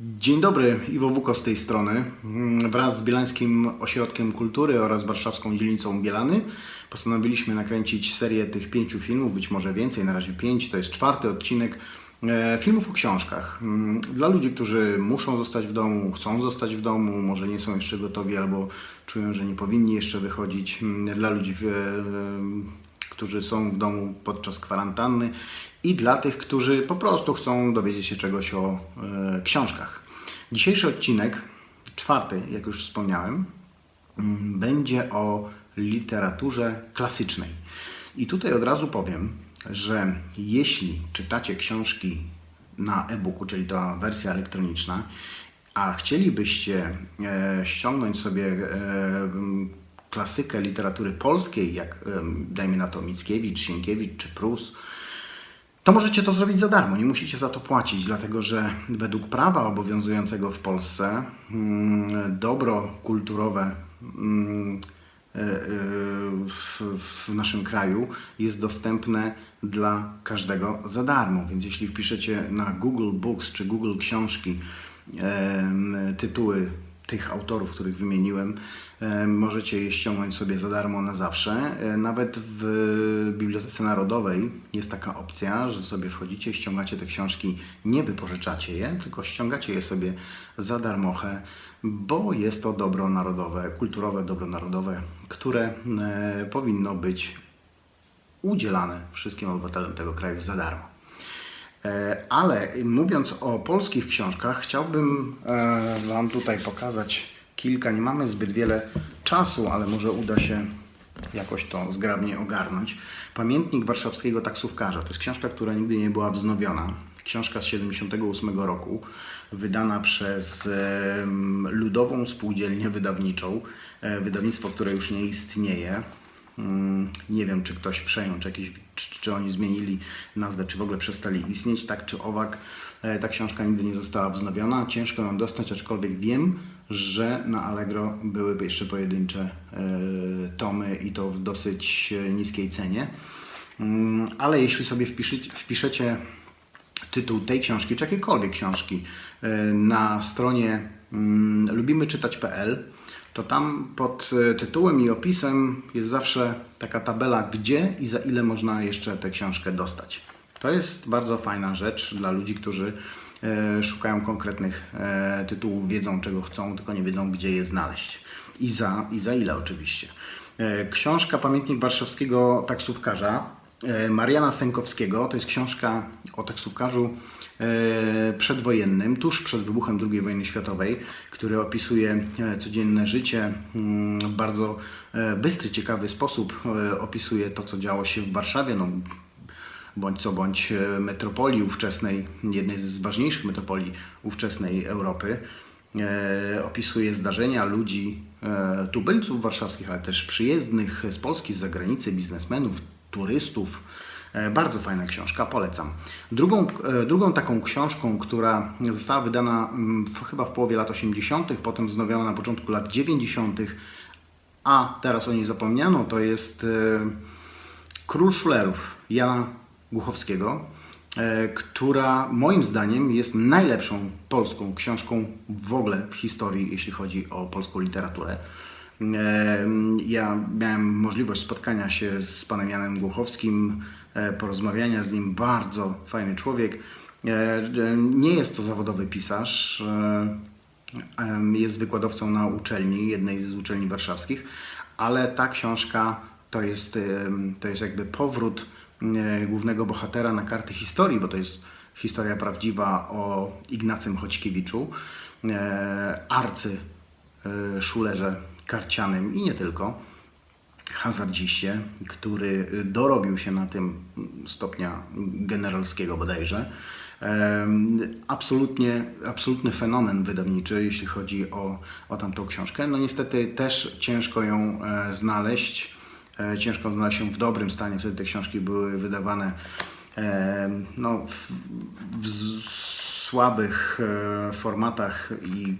Dzień dobry, Iwo Wuko z tej strony. Mm, Wraz z Bielańskim Ośrodkiem Kultury oraz warszawską dzielnicą Bielany postanowiliśmy nakręcić serię tych pięciu filmów, być może więcej, na razie pięć. To jest czwarty odcinek e, filmów o książkach. Mm, Dla ludzi, którzy muszą zostać w domu, chcą zostać w domu, może nie są jeszcze gotowi albo czują, że nie powinni jeszcze wychodzić. Mm, Dla ludzi, e, którzy są w domu podczas kwarantanny i dla tych, którzy po prostu chcą dowiedzieć się czegoś o e, książkach. Dzisiejszy odcinek, czwarty, jak już wspomniałem, mm, będzie o literaturze klasycznej. I tutaj od razu powiem, że jeśli czytacie książki na e-booku, czyli ta wersja elektroniczna, a chcielibyście e, ściągnąć sobie e, klasykę literatury polskiej, jak em, dajmy na to Mickiewicz, Sienkiewicz czy Prus, to możecie to zrobić za darmo, nie musicie za to płacić, dlatego że według prawa obowiązującego w Polsce mm, dobro kulturowe mm, e, e, w, naszym kraju jest dostępne dla każdego za darmo. Więc jeśli wpiszecie na Google Books czy Google Książki tytuły tych autorów, których wymieniłem, możecie je ściągnąć sobie za darmo na zawsze. E, Nawet w Bibliotece Narodowej jest taka opcja, że sobie wchodzicie, ściągacie te książki, nie wypożyczacie je, tylko ściągacie je sobie za darmochę, bo jest to dobro narodowe, kulturowe dobro narodowe, które e, powinno być udzielane wszystkim obywatelom tego kraju za darmo. E, Ale mówiąc o polskich książkach, chciałbym e, Wam tutaj pokazać kilka. Nie mamy zbyt wiele czasu, ale może uda się jakoś to zgrabnie ogarnąć. Pamiętnik warszawskiego taksówkarza to jest książka, która nigdy nie była wznowiona. Książka z 78 roku, wydana przez Ludową Spółdzielnię Wydawniczą, e, wydawnictwo, które już nie istnieje. Mm, Nie wiem, czy ktoś przejął, czy, jakieś, czy, czy oni zmienili nazwę, czy w ogóle przestali istnieć, tak czy owak. e, Ta książka nigdy nie została wznowiona. Ciężko ją dostać, aczkolwiek wiem, że na Allegro były jeszcze pojedyncze e, tomy i to w dosyć e, niskiej cenie. Mm, Ale jeśli sobie wpiszecie, wpiszecie tytuł tej książki, czy jakiejkolwiek książki na stronie mm, lubimyczytać.pl, to tam pod e, tytułem i opisem jest zawsze taka tabela, gdzie i za ile można jeszcze tę książkę dostać. To jest bardzo fajna rzecz dla ludzi, którzy e, szukają konkretnych e, tytułów, wiedzą czego chcą, tylko nie wiedzą gdzie je znaleźć. I za, i za ile oczywiście. Książka Pamiętnik Warszawskiego Taksówkarza Mariana Sękowskiego to jest książka o taksówkarzu przedwojennym, tuż przed wybuchem II wojny światowej, który opisuje e, codzienne życie mm, w bardzo e, bystry, ciekawy sposób. e, Opisuje to, co działo się w Warszawie. No, bądź co bądź e, metropolii ówczesnej, jednej z ważniejszych metropolii ówczesnej Europy. E, opisuje zdarzenia ludzi, e, tubylców warszawskich, ale też przyjezdnych z Polski, z zagranicy, biznesmenów, turystów. E, Bardzo fajna książka, polecam. Drugą, e, drugą taką książką, która została wydana mm, w, chyba w połowie lat 80., potem wznowiona na początku lat 90., a teraz o niej zapomniano, to jest e, Król Szulerów Jana Głuchowskiego, która moim zdaniem jest najlepszą polską książką w ogóle w historii, jeśli chodzi o polską literaturę. Ja miałem możliwość spotkania się z panem Janem Głuchowskim, porozmawiania z nim. Bardzo fajny człowiek. E, e, Nie jest to zawodowy pisarz. e, Jest wykładowcą na uczelni, jednej z uczelni warszawskich, ale ta książka to jest, to jest jakby powrót e, głównego bohatera na karty historii, bo to jest historia prawdziwa o Ignacym Choćkiewiczu, e, arcy e, szulerze karcianym i nie tylko hazardziście, który dorobił się na tym stopnia generalskiego bodajże. Absolutnie, absolutny fenomen wydawniczy, jeśli chodzi o, o tamtą książkę. No niestety też ciężko ją e, znaleźć. E, Ciężko znaleźć ją w dobrym stanie. Wtedy te książki były wydawane e, no, w, w słabych formatach i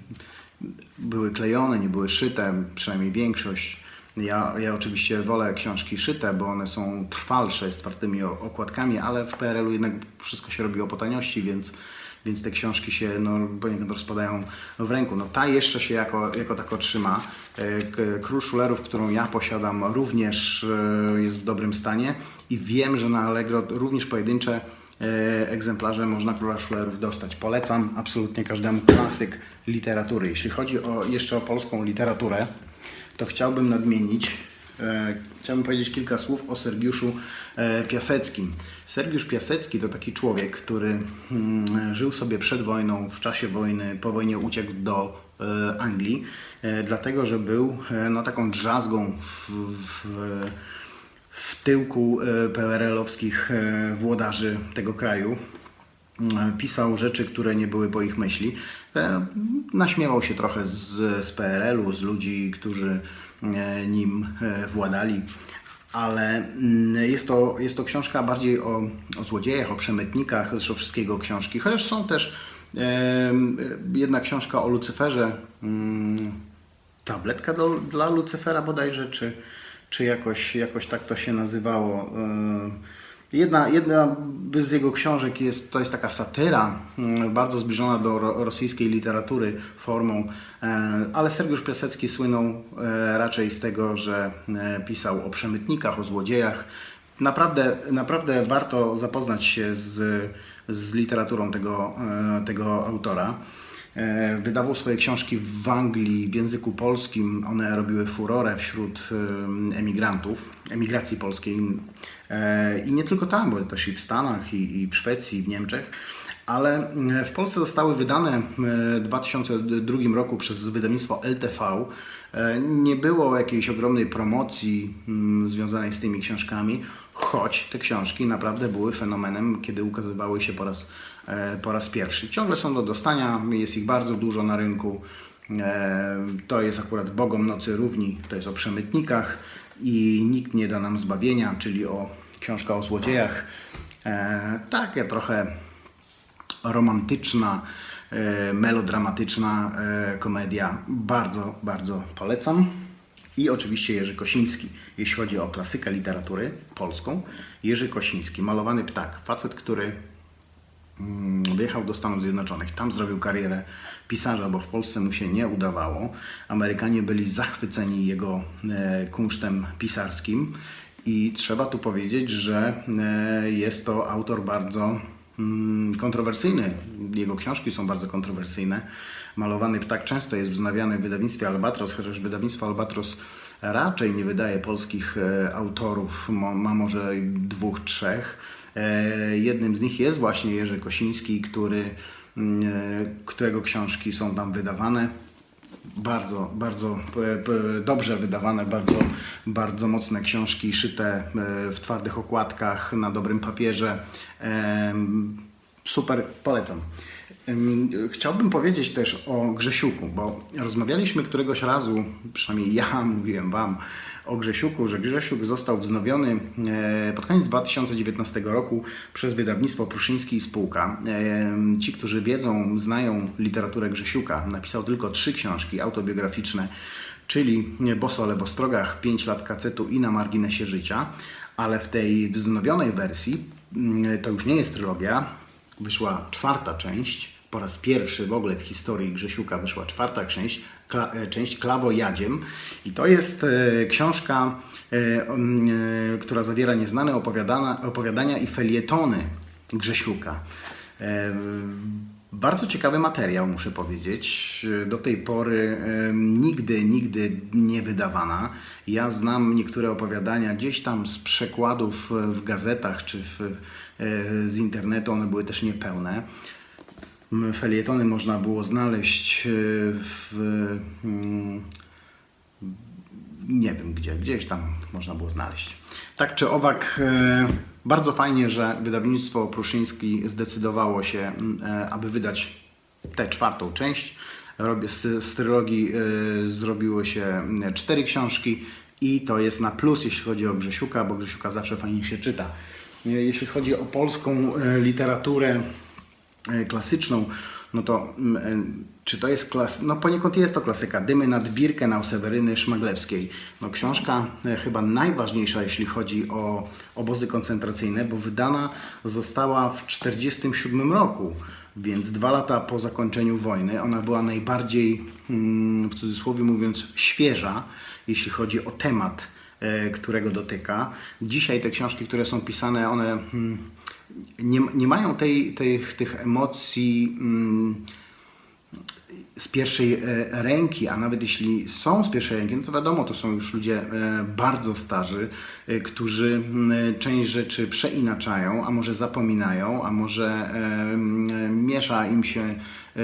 były klejone, nie były szyte, przynajmniej większość. Ja, ja oczywiście wolę książki szyte, bo one są trwalsze, z twardymi okładkami, ale w PRL-u jednak wszystko się robiło po taniości, więc, więc te książki się no, poniekąd rozpadają w ręku. No, ta jeszcze się jako, jako tako trzyma. E, Król Szulerów, którą ja posiadam, również e, jest w dobrym stanie i wiem, że na Allegro również pojedyncze e, egzemplarze można Króla Szulerów dostać. Polecam absolutnie każdemu klasyk literatury. Jeśli chodzi o, jeszcze o polską literaturę, to chciałbym nadmienić, e, chciałbym powiedzieć kilka słów o Sergiuszu e, Piaseckim. Sergiusz Piasecki to taki człowiek, który mm, żył sobie przed wojną, w czasie wojny, po wojnie uciekł do e, Anglii, e, dlatego że był e, no, taką drzazgą w, w, w tyłku e, PRL-owskich e, włodarzy tego kraju. E, Pisał rzeczy, które nie były po ich myśli. E, Naśmiewał się trochę z, z PRL-u, z ludzi, którzy e, nim e, władali, ale mm, jest to, jest to książka bardziej o, o złodziejach, o przemytnikach, zresztą wszystkiego książki. Chociaż są też jedna książka o Lucyferze, mm, tabletka do, dla Lucyfera bodajże, czy, czy jakoś, jakoś tak to się nazywało. Jedna, jedna z jego książek jest, to jest taka satyra, yy, bardzo zbliżona do ro, rosyjskiej literatury formą, yy, ale Sergiusz Piasecki słynął yy, raczej z tego, że yy, pisał o przemytnikach, o złodziejach. Naprawdę, naprawdę warto zapoznać się z, z literaturą tego, tego autora. E, Wydawał swoje książki w Anglii w języku polskim. One robiły furorę wśród em, emigrantów, emigracji polskiej. E, I nie tylko tam, bo też i w Stanach, i, w Szwecji, i w Niemczech. Ale e, w Polsce zostały wydane e, w 2002 roku przez wydawnictwo LTV. Nie było jakiejś ogromnej promocji mm, związanej z tymi książkami, choć te książki naprawdę były fenomenem, kiedy ukazywały się po raz, po raz pierwszy. Ciągle są do dostania, jest ich bardzo dużo na rynku. E, To jest akurat Bogom Nocy Równi, to jest o przemytnikach i Nikt nie da nam zbawienia, czyli o książka o złodziejach. E, Takie trochę romantyczna, e, melodramatyczna e, komedia. Bardzo, bardzo polecam. I oczywiście Jerzy Kosiński, jeśli chodzi o klasykę literatury polską. Jerzy Kosiński, malowany ptak, facet, który wyjechał do Stanów Zjednoczonych. Tam zrobił karierę pisarza, bo w Polsce mu się nie udawało. Amerykanie byli zachwyceni jego e, kunsztem pisarskim i trzeba tu powiedzieć, że e, jest to autor bardzo mm, kontrowersyjny. Jego książki są bardzo kontrowersyjne. Malowany ptak często jest wznawiany w wydawnictwie Albatros, chociaż wydawnictwo Albatros raczej nie wydaje polskich e, autorów, ma może dwóch, trzech. E, Jednym z nich jest właśnie Jerzy Kosiński, który, mm, e, którego książki są tam wydawane. Bardzo, bardzo e, dobrze wydawane, bardzo, bardzo mocne książki, szyte w twardych okładkach, na dobrym papierze. Super, polecam. Ym, Chciałbym powiedzieć też o Grzesiuku, bo rozmawialiśmy któregoś razu, przynajmniej ja mówiłem Wam o Grzesiuku, że Grzesiuk został wznowiony e, pod koniec 2019 roku przez wydawnictwo Pruszyński i Spółka. E, Ci, którzy wiedzą, znają literaturę Grzesiuka, napisał tylko trzy książki autobiograficzne, czyli Boso o lewostrogach, 5 lat kacetu i na marginesie życia, ale w tej wznowionej wersji mm, to już nie jest trylogia, wyszła czwarta część. Po raz pierwszy w ogóle w historii Grzesiuka wyszła czwarta część, kla, e, część Klawo Jadziem. I to jest e, książka, e, która zawiera nieznane opowiadania i felietony Grzesiuka. Bardzo ciekawy materiał, muszę powiedzieć. Do tej pory nigdy, nigdy nie wydawana. Ja znam niektóre opowiadania gdzieś tam z przekładów w gazetach czy w, z internetu, one były też niepełne. Felietony można było znaleźć e, w. mm, nie wiem gdzie, gdzieś tam można było znaleźć. Tak czy owak, e, bardzo fajnie, że wydawnictwo Pruszyński zdecydowało się, m, e, aby wydać tę czwartą część. Z, trylogii zrobiły się m, cztery książki i to jest na plus, jeśli chodzi o Grzesiuka, bo Grzesiuka zawsze fajnie się czyta. Jeśli chodzi o polską literaturę, klasyczną, no to mm, e, czy to jest klas... No poniekąd jest to klasyka. Dymy nad Birkenau Seweryny Szmaglewskiej. No książka e, chyba najważniejsza, jeśli chodzi o obozy koncentracyjne, bo wydana została w 1947 roku. Więc dwa lata po zakończeniu wojny ona była najbardziej, mm, w cudzysłowie mówiąc, świeża, jeśli chodzi o temat, e, którego dotyka. Dzisiaj te książki, które są pisane, one mm, nie, nie mają tej, tej, tych emocji. mm, z pierwszej e, ręki, a nawet jeśli są z pierwszej ręki, no to wiadomo, to są już ludzie e, bardzo starzy, e, którzy część rzeczy przeinaczają, a może zapominają, a może miesza im się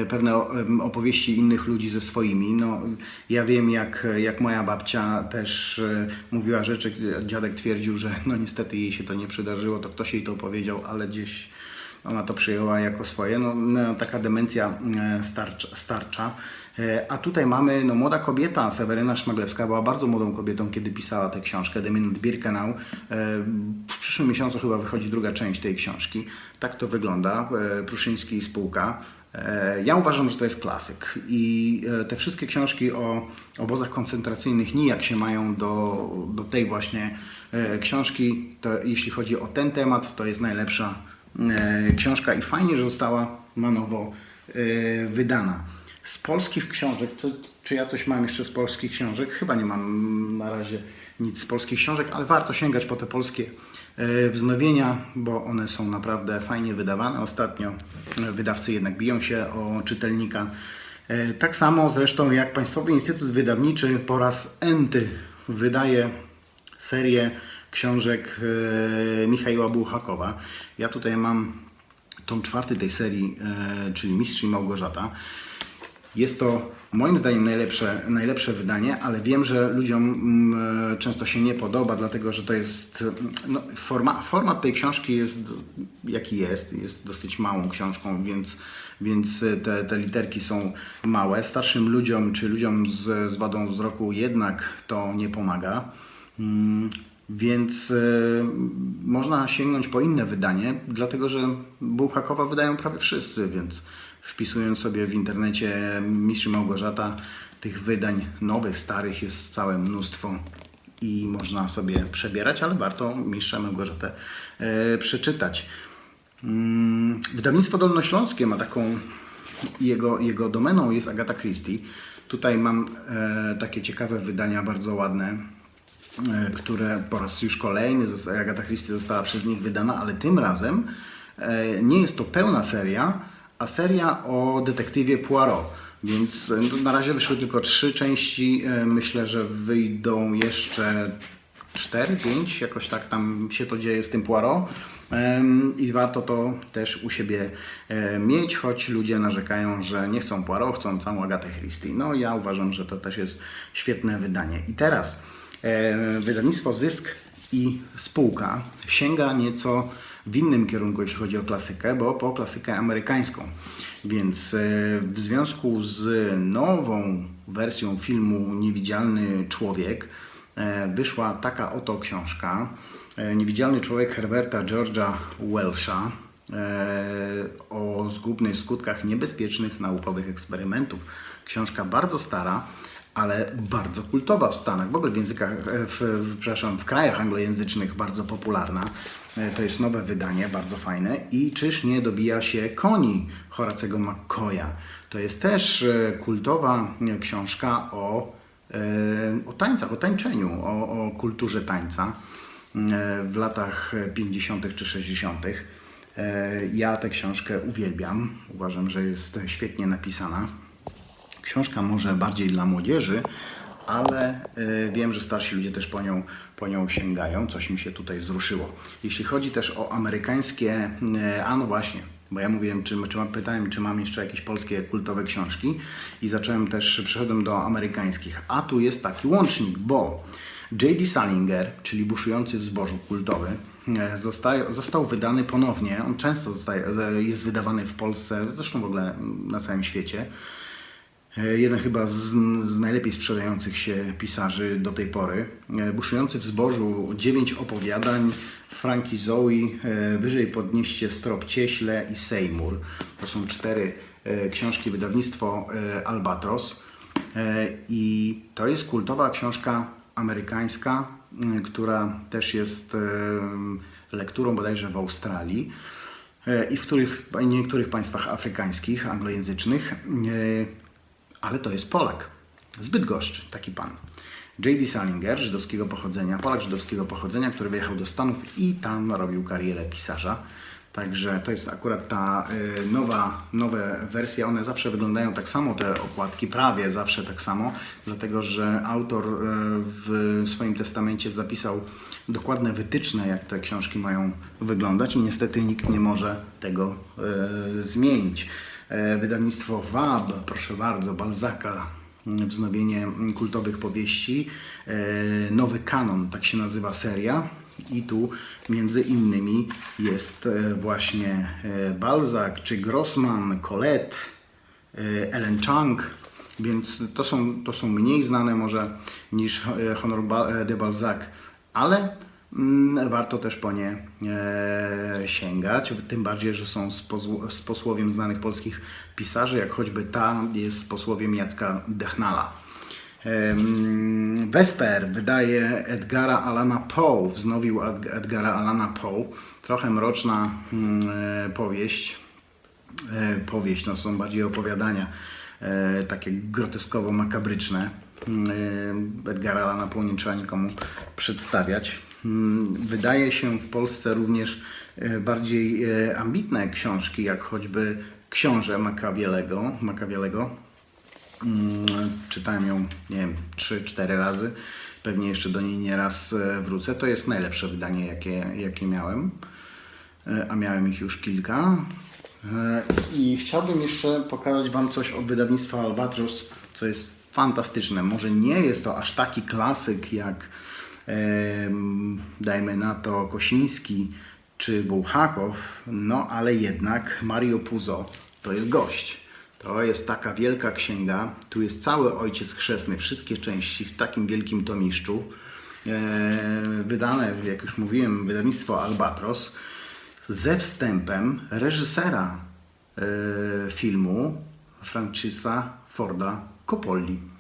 pewne opowieści innych ludzi ze swoimi. No, ja wiem, jak, jak moja babcia też mówiła rzeczy, dziadek twierdził, że no niestety jej się to nie przydarzyło, to ktoś jej to powiedział, ale gdzieś ona to przyjęła jako swoje. No, no, taka demencja e, starcza. starcza. E, A tutaj mamy no, młoda kobieta, Seweryna Szmaglewska, była bardzo młodą kobietą, kiedy pisała tę książkę, The Birkenau. E, W przyszłym miesiącu chyba wychodzi druga część tej książki. Tak to wygląda. Pruszyński i spółka. Ja uważam, że to jest klasyk i te wszystkie książki o obozach koncentracyjnych nijak się mają do, do tej właśnie książki. To jeśli chodzi o ten temat, to jest najlepsza książka i fajnie, że została na nowo e, wydana. Z polskich książek, co, czy ja coś mam jeszcze z polskich książek? Chyba nie mam na razie nic z polskich książek, ale warto sięgać po te polskie e, wznowienia, bo one są naprawdę fajnie wydawane. Ostatnio e, wydawcy jednak biją się o czytelnika. E, Tak samo zresztą jak Państwowy Instytut Wydawniczy po raz enty wydaje serię książek e, Michała Buchakowa. Ja tutaj mam tom czwarty tej serii, e, czyli Mistrz i Małgorzata. Jest to moim zdaniem najlepsze, najlepsze wydanie, ale wiem, że ludziom mm, e, często się nie podoba, dlatego że to jest. mm, No, forma, format tej książki jest jaki jest, jest dosyć małą książką, więc, więc te, te literki są małe. Starszym ludziom czy ludziom z, z wadą wzroku jednak to nie pomaga. Więc e, można sięgnąć po inne wydanie, dlatego że Bułhakowa wydają prawie wszyscy, więc wpisując sobie w internecie Mistrz Małgorzata, tych wydań nowych, starych jest całe mnóstwo i można sobie przebierać, ale warto Mistrza Małgorzatę e, przeczytać. Mm, Wydawnictwo Dolnośląskie ma taką, jego, jego domeną jest Agata Christie. Tutaj mam e, takie ciekawe wydania, bardzo ładne, które po raz już kolejny Agata Christie została przez nich wydana, ale tym razem e, nie jest to pełna seria, a seria o detektywie Poirot. Więc e, na razie wyszły tylko trzy części. e, Myślę, że wyjdą jeszcze 4, 5, jakoś tak tam się to dzieje z tym Poirot. I warto to też u siebie e, mieć, choć ludzie narzekają, że nie chcą Poirot, chcą całą Agatę Christie. No ja uważam, że to też jest świetne wydanie. I teraz e, wydawnictwo Zysk i spółka sięga nieco w innym kierunku, jeśli chodzi o klasykę, bo po klasykę amerykańską. Więc e, w związku z nową wersją filmu Niewidzialny Człowiek e, wyszła taka oto książka. E, Niewidzialny Człowiek Herberta George'a Welsha e, o zgubnych skutkach niebezpiecznych naukowych eksperymentów. Książka bardzo stara, ale bardzo kultowa w Stanach, w ogóle w językach, e, w, w, przepraszam, w krajach anglojęzycznych bardzo popularna. E, To jest nowe wydanie, bardzo fajne. I czyż nie dobija się koni Horacego McCoya? To jest też e, kultowa książka o, o tańcach, o tańczeniu, o, o kulturze tańca w latach 50. czy 60. E, Ja tę książkę uwielbiam. Uważam, że jest świetnie napisana. Książka może bardziej dla młodzieży, ale y, wiem, że starsi ludzie też po nią, po nią sięgają. Coś mi się tutaj wzruszyło. Jeśli chodzi też o amerykańskie, y, a no właśnie, bo ja mówiłem, czy, czy mam, pytałem, czy mam jeszcze jakieś polskie kultowe książki i zacząłem też, przeszedłem do amerykańskich. A tu jest taki łącznik, bo J.D. Salinger, czyli buszujący w zbożu kultowy, e, zostaje, został wydany ponownie. On często zostaje, jest wydawany w Polsce, zresztą w ogóle na całym świecie. E, Jeden chyba z, z najlepiej sprzedających się pisarzy do tej pory. E, Buszujący w zbożu, dziewięć opowiadań, Franki Zoe, e, Wyżej podnieście strop Cieśle i Seymour. To są cztery książki wydawnictwo Albatros. I to jest kultowa książka amerykańska, która też jest lekturą bodajże w Australii. i w których, niektórych państwach afrykańskich, anglojęzycznych, ale to jest Polak. Zbyt goszczy, taki pan. J.D. Salinger, żydowskiego pochodzenia, Polak żydowskiego pochodzenia, który wyjechał do Stanów i tam robił karierę pisarza. Także to jest akurat ta y, nowa, nowe wersje, one zawsze wyglądają tak samo, te okładki, prawie zawsze tak samo, dlatego że autor y, w swoim testamencie zapisał dokładne wytyczne, jak te książki mają wyglądać i niestety nikt nie może tego y, zmienić. E, Wydawnictwo WAB, proszę bardzo, Balzaka, wznowienie kultowych powieści, e, nowy kanon, tak się nazywa seria. I tu między innymi jest e, właśnie Balzac, czy Grossman, Colette, Ellen Chang, więc to są, to są mniej znane może niż Honor de Balzac, ale mm, warto też po nie e, sięgać, tym bardziej, że są z, posłowiem znanych polskich pisarzy, jak choćby ta jest z posłowiem Jacka Dechnala. Em, Vesper wydaje Edgara Alana Poe, wznowił Ed- Edgara Alana Poe. Trochę mroczna mm, e, powieść. E, powieść, no są bardziej opowiadania, takie groteskowo-makabryczne. Mm, Edgara Alana Poe nie trzeba nikomu przedstawiać. Mm, Wydaje się w Polsce również e, bardziej e, ambitne książki, jak choćby Książę Machiavellego, Machiavellego. Mm, Czytałem ją, nie wiem, 3-4 razy. Pewnie jeszcze do niej nieraz e, wrócę. To jest najlepsze wydanie, jakie, jakie miałem. A miałem ich już kilka. I chciałbym jeszcze pokazać Wam coś od wydawnictwa Albatros, co jest fantastyczne. Może nie jest to aż taki klasyk jak, dajmy na to, Kosiński czy Bułhakow, no ale jednak Mario Puzo to jest gość. To jest taka wielka księga. Tu jest cały Ojciec Chrzestny, wszystkie części w takim wielkim tomiszczu. E, wydane, jak już mówiłem, wydawnictwo Albatros ze wstępem reżysera e, filmu Francisa Forda Coppoli.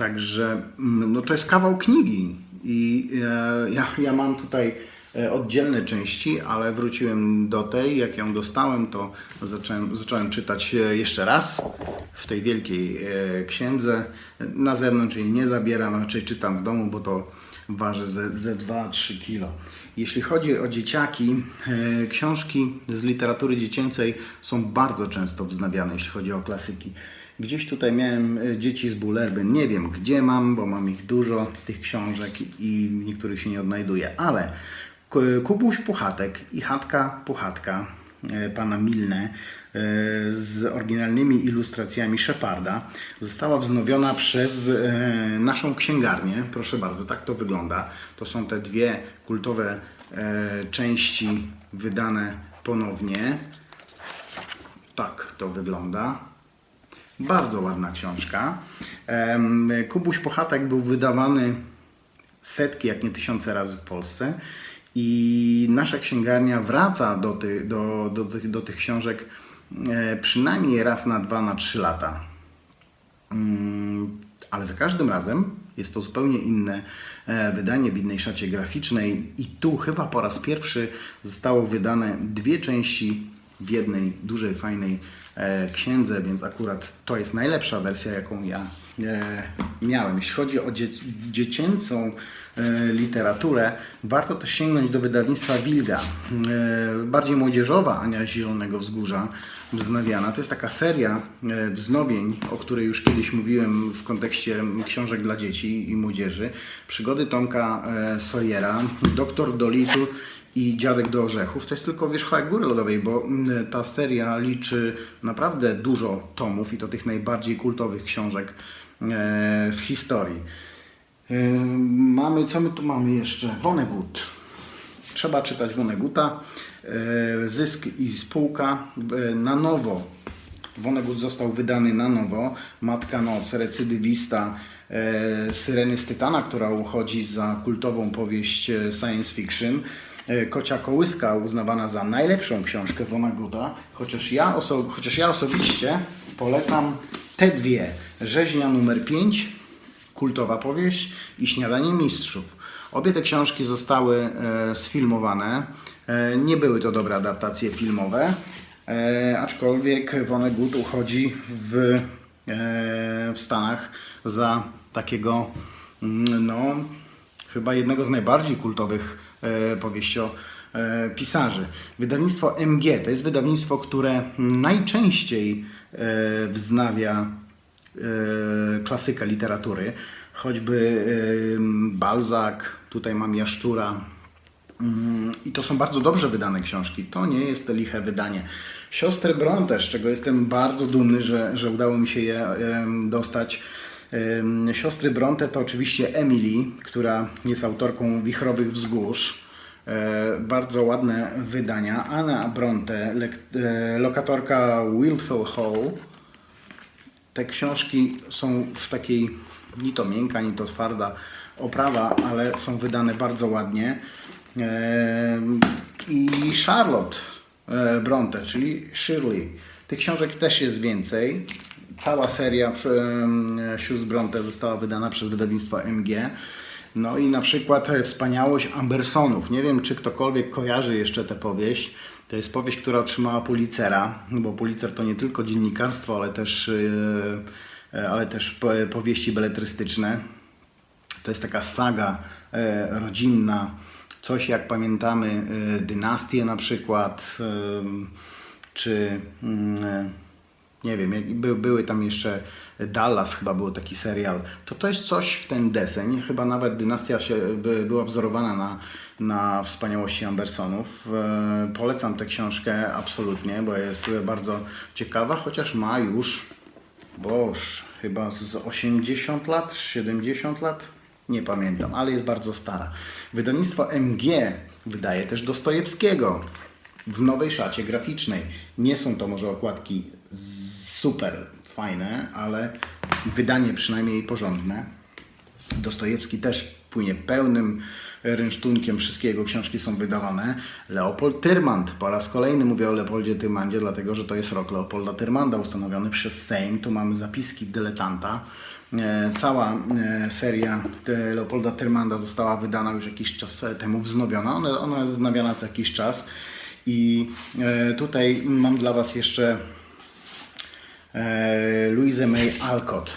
Także mm, no to jest kawał knigi i e, ja, ja mam tutaj e, oddzielne części, ale wróciłem do tej, jak ją dostałem, to zacząłem, zacząłem czytać e, jeszcze raz w tej wielkiej e, księdze. Na zewnątrz jej nie zabieram, raczej czytam w domu, bo to waży ze, ze 2-3 kilo. Jeśli chodzi o dzieciaki, książki z literatury dziecięcej są bardzo często wznawiane, jeśli chodzi o klasyki. Gdzieś tutaj miałem e, dzieci z Bullerby. Nie wiem gdzie mam, bo mam ich dużo, tych książek i niektórych się nie odnajduję. Ale Kubuś Puchatek i Chatka Puchatka e, pana Milne e, z oryginalnymi ilustracjami Sheparda została wznowiona przez naszą księgarnię. Proszę bardzo, tak to wygląda. To są te dwie kultowe części wydane ponownie. Tak to wygląda. Bardzo ładna książka. Kubuś Puchatek był wydawany setki, jak nie tysiące razy w Polsce. I nasza księgarnia wraca do, ty, do, do, tych, do tych książek e, przynajmniej raz na dwa, na trzy lata. Mm, ale za każdym razem jest to zupełnie inne e, wydanie w innej szacie graficznej i tu chyba po raz pierwszy zostało wydane dwie części w jednej dużej, fajnej e, księdze, więc akurat to jest najlepsza wersja, jaką ja e, miałem. Jeśli chodzi o dzie dziecięcą e, literaturę, warto też sięgnąć do wydawnictwa Wilga. E, bardziej młodzieżowa Ania Zielonego Wzgórza wznawiana. To jest taka seria e, wznowień, o której już kiedyś mówiłem w kontekście książek dla dzieci i młodzieży. Przygody Tomka e, Sawyera, Doktor Dolittle i Dziadek do Orzechów. To jest tylko wierzchołek Góry Lodowej, bo mm, ta seria liczy naprawdę dużo tomów i to tych najbardziej kultowych książek e, w historii. E, Mamy, co my tu mamy jeszcze? Vonnegut. Trzeba czytać Vonneguta. E, Zysk i spółka na nowo. Vonnegut został wydany na nowo. Matka Noc, recydywista, Syreny z Tytana, która uchodzi za kultową powieść science fiction. E, Kocia Kołyska uznawana za najlepszą książkę Vonneguta, chociaż ja, oso- chociaż ja osobiście polecam te dwie. Rzeźnia numer 5 kultowa powieść i Śniadanie Mistrzów. Obie te książki zostały e, sfilmowane. E, nie były to dobre adaptacje filmowe, e, aczkolwiek Vonnegut uchodzi w, e, w Stanach za takiego, mm, no, chyba jednego z najbardziej kultowych e, powieściopisarzy. Wydawnictwo MG to jest wydawnictwo, które najczęściej e, wznawia e, klasykę literatury, choćby e, Balzac, tutaj mam Jaszczura. Mm, I to są bardzo dobrze wydane książki. To nie jest liche wydanie. Siostry Bronte, z czego jestem bardzo dumny, że, że udało mi się je dostać. Siostry Bronte to oczywiście Emily, która jest autorką Wichrowych Wzgórz. E, Bardzo ładne wydania. Anna Bronte, e, lokatorka Wilful Hall. Te książki są w takiej ni to miękka, ni to twarda oprawa, ale są wydane bardzo ładnie. I Charlotte e, Bronte, czyli Shirley. Tych książek też jest więcej. Cała seria sióstr Bronte została wydana przez wydawnictwo MG. No i na przykład e, Wspaniałość Ambersonów. Nie wiem, czy ktokolwiek kojarzy jeszcze tę powieść. To jest powieść, która otrzymała Pulitzera, bo Pulitzer to nie tylko dziennikarstwo, ale też, e, e, ale też po- powieści beletrystyczne. To jest taka saga rodzinna, coś jak pamiętamy dynastię na przykład, czy mm, nie wiem, by, były tam jeszcze Dallas chyba był taki serial, to to jest coś w ten deseń, chyba nawet dynastia się, by, była wzorowana na, na wspaniałości Ambersonów. E, polecam tę książkę absolutnie, bo jest bardzo ciekawa, chociaż ma już Boż, chyba z 80 lat, 70 lat? Nie pamiętam, ale jest bardzo stara. Wydawnictwo MG wydaje też Dostojewskiego w nowej szacie graficznej. Nie są to może okładki super fajne, ale wydanie przynajmniej porządne. Dostojewski też płynie pełnym rynsztunkiem, wszystkie jego książki są wydawane. Leopold Tyrmand, po raz kolejny mówię o Leopoldzie Tyrmandzie, dlatego że to jest rok Leopolda Tyrmanda ustanowiony przez Sejm. Tu mamy zapiski dyletanta. E, Cała e, seria Leopolda Tyrmanda została wydana już jakiś czas temu, wznowiona. Ona, ona jest wznawiana co jakiś czas. I e, tutaj mam dla Was jeszcze Louise May Alcott.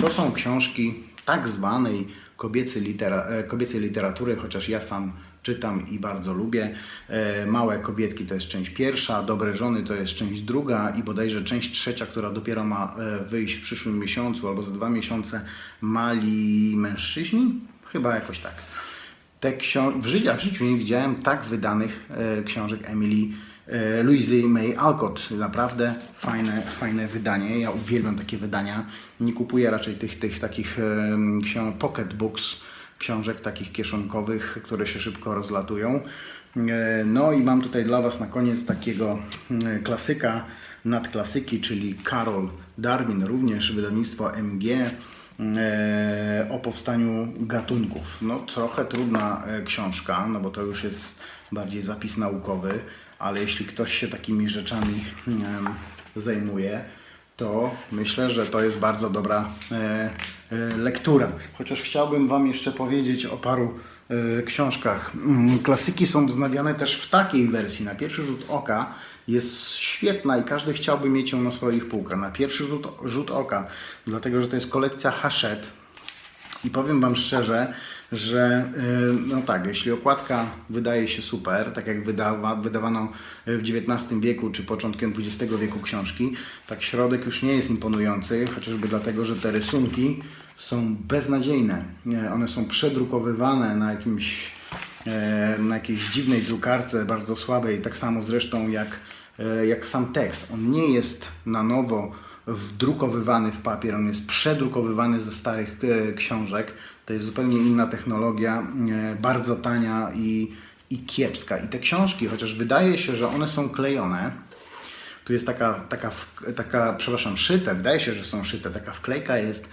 To są książki tak zwanej kobiecej, litera, e, kobiecej literatury, chociaż ja sam czytam i bardzo lubię. E, Małe kobietki to jest część pierwsza, Dobre żony to jest część druga i bodajże część trzecia, która dopiero ma e, wyjść w przyszłym miesiącu albo za dwa miesiące. Mali mężczyźni? Chyba jakoś tak. Te książ- w, życiu, w życiu nie widziałem tak wydanych e, książek Emily e, Louise May Alcott. Naprawdę fajne, fajne wydanie. Ja uwielbiam takie wydania. Nie kupuję raczej tych, tych takich książ- pocket books, książek takich kieszonkowych, które się szybko rozlatują. E, No i mam tutaj dla Was na koniec takiego e, klasyka nadklasyki, czyli Carol Darwin, również wydawnictwo MG e, o powstaniu gatunków. No trochę trudna książka, no bo to już jest bardziej zapis naukowy, ale jeśli ktoś się takimi rzeczami zajmuje, to myślę, że to jest bardzo dobra e, e, lektura. Chociaż chciałbym Wam jeszcze powiedzieć o paru e, książkach. Mm, Klasyki są wznawiane też w takiej wersji. Na pierwszy rzut oka jest świetna i każdy chciałby mieć ją na swoich półkach. Na pierwszy rzut, rzut oka, dlatego że to jest kolekcja Hachette. I powiem Wam szczerze, że y, no tak, jeśli okładka wydaje się super, tak jak wydawa, wydawano w XIX wieku czy początkiem XX wieku książki, tak środek już nie jest imponujący, chociażby dlatego, że te rysunki są beznadziejne. One są przedrukowywane na jakimś e, na jakiejś dziwnej drukarce, bardzo słabej, tak samo zresztą jak, e, jak sam tekst. On nie jest na nowo wdrukowywany w papier, on jest przedrukowywany ze starych e, książek. To jest zupełnie inna technologia, e, bardzo tania i, i kiepska. I te książki, chociaż wydaje się, że one są klejone, tu jest taka, taka, taka, przepraszam, szyte, wydaje się, że są szyte, taka wklejka jest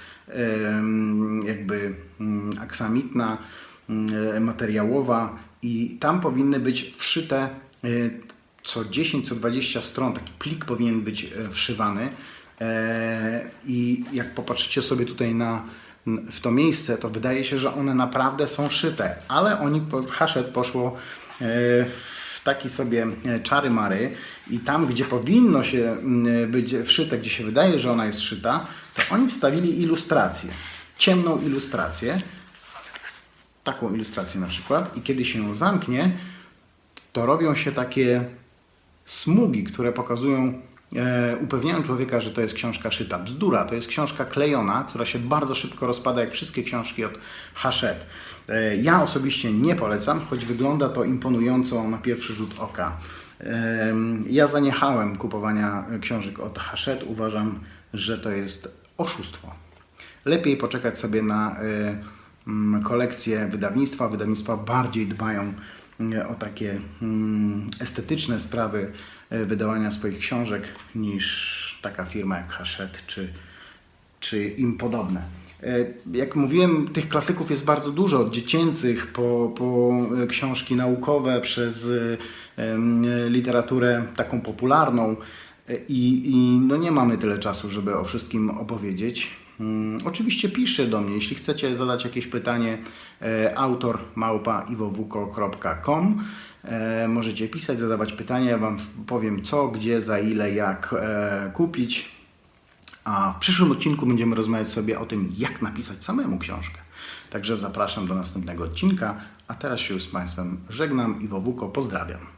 jakby mm, aksamitna, mm, materiałowa i tam powinny być wszyte co 10, co 20 stron, taki plik powinien być e, wszywany E, i jak popatrzycie sobie tutaj na, w to miejsce, to wydaje się, że one naprawdę są szyte, ale oni, Hachette poszło e, w taki sobie e, czary mary i tam, gdzie powinno się być wszyte, gdzie się wydaje, że ona jest szyta, to oni wstawili ilustrację, ciemną ilustrację, taką ilustrację na przykład. I kiedy się ją zamknie, to robią się takie smugi, które pokazują, e, upewniają człowieka, że to jest książka szyta. Bzdura, to jest książka klejona, która się bardzo szybko rozpada, jak wszystkie książki od Hachette. E, ja osobiście nie polecam, choć wygląda to imponująco na pierwszy rzut oka. E, ja zaniechałem kupowania książek od Hachette. Uważam, że to jest oszustwo. Lepiej poczekać sobie na kolekcję wydawnictwa. Wydawnictwa bardziej dbają o takie mm, estetyczne sprawy y, wydawania swoich książek niż taka firma jak Hachette czy, czy im podobne. Y, Jak mówiłem, tych klasyków jest bardzo dużo, od dziecięcych po, po książki naukowe, przez literaturę taką popularną. I, I no nie mamy tyle czasu, żeby o wszystkim opowiedzieć. Mm, Oczywiście piszcie do mnie, jeśli chcecie zadać jakieś pytanie, e, autor małpa iwowuko.com. E, Możecie pisać, zadawać pytania, ja Wam powiem co, gdzie, za ile, jak e, kupić. A w przyszłym odcinku będziemy rozmawiać sobie o tym, jak napisać samemu książkę. Także zapraszam do następnego odcinka, a teraz się już z Państwem żegnam. Iwo Wuko, pozdrawiam.